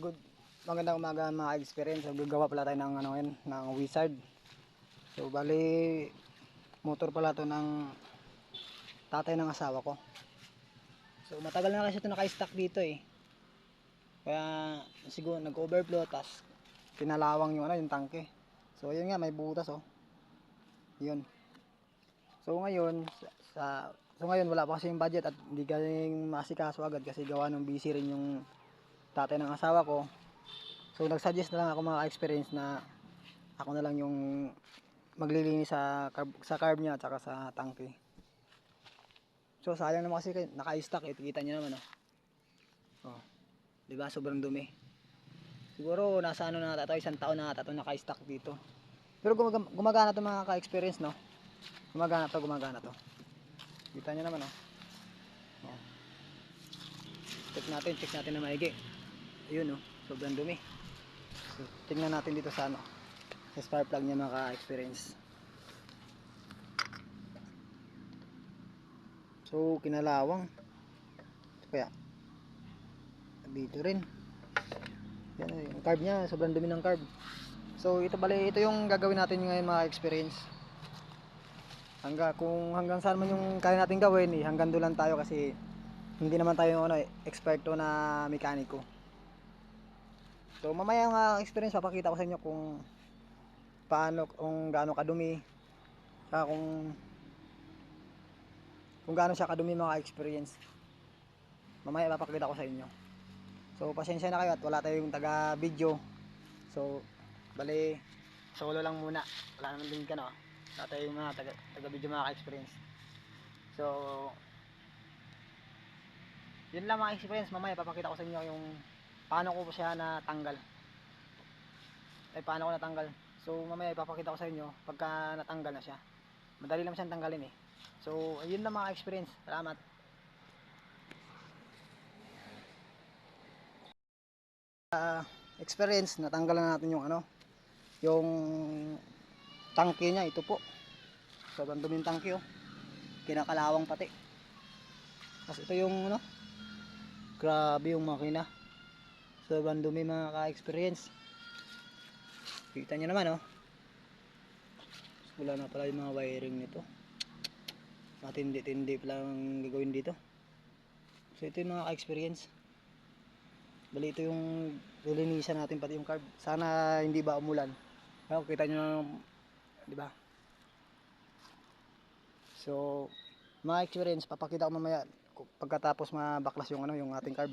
good, magandang umaga mga experience. So, gagawa pala tayo ng ano yun, ng wizard. So bali motor pala to ng tatay ng asawa ko. So matagal na kasi ito naka-stock dito eh. Kaya siguro nag-overflow tas pinalawang yung ano yung tangke. So yun nga may butas oh. Yun. So ngayon sa, sa so ngayon wala pa kasi yung budget at hindi galing masikaso agad kasi gawa ng busy rin yung tatay ng asawa ko. So nag-suggest na lang ako mga experience na ako na lang yung maglilinis sa carb, sa carb niya at saka sa tangke. So sayang naman kasi naka-stock eh. Kita niyo naman oh. Oh. 'Di ba sobrang dumi. Siguro nasa ano na ata isang taon na ata to naka-stock dito. Pero gumag- gumagana to mga ka-experience no. Gumagana to, gumagana to. Kita niyo naman oh. oh. Check natin, check natin na maigi. Ayun oh, sobrang dumi. So, tingnan natin dito sa ano. Sa spark plug niya mga ka-experience. So, kinalawang. Kaya, dito rin. Yan, eh, yung carb niya, sobrang dumi ng carb. So, ito bali, ito yung gagawin natin ngayon mga experience. Hangga, kung hanggang saan man yung kaya natin gawin, eh, hanggang doon lang tayo kasi hindi naman tayo ano, eh, experto na mekaniko. So, mamaya nga experience, papakita ko sa inyo kung paano, kung gaano kadumi, saka kung kung gaano siya kadumi mga experience. Mamaya papakita ko sa inyo. So, pasensya na kayo at wala tayong taga video. So, bali, solo lang muna. Wala naman din ka no. Wala tayong mga taga, taga video mga experience. So, yun lang mga experience. Mamaya papakita ko sa inyo yung paano ko siya natanggal. Ay, paano ko natanggal. So, mamaya ipapakita ko sa inyo pagka natanggal na siya. Madali lang siyang tanggalin eh. So, ayun lang mga experience. Salamat. Ah, experience, natanggalan na natin yung ano, yung tangke niya, ito po. Sobrang dumi yung tangke oh. Kinakalawang pati. Tapos ito yung ano, grabe yung makina. Sobrang dumi mga ka-experience. Kita nyo naman oh. Wala na pala yung mga wiring nito. Matindi-tindi pala ang gagawin dito. So ito yung mga ka-experience. Bali ito yung lilinisan natin pati yung carb. Sana hindi ba umulan. Pero kita nyo, di ba? So, mga experience, papakita ko mamaya pagkatapos mabaklas yung ano, yung ating carb.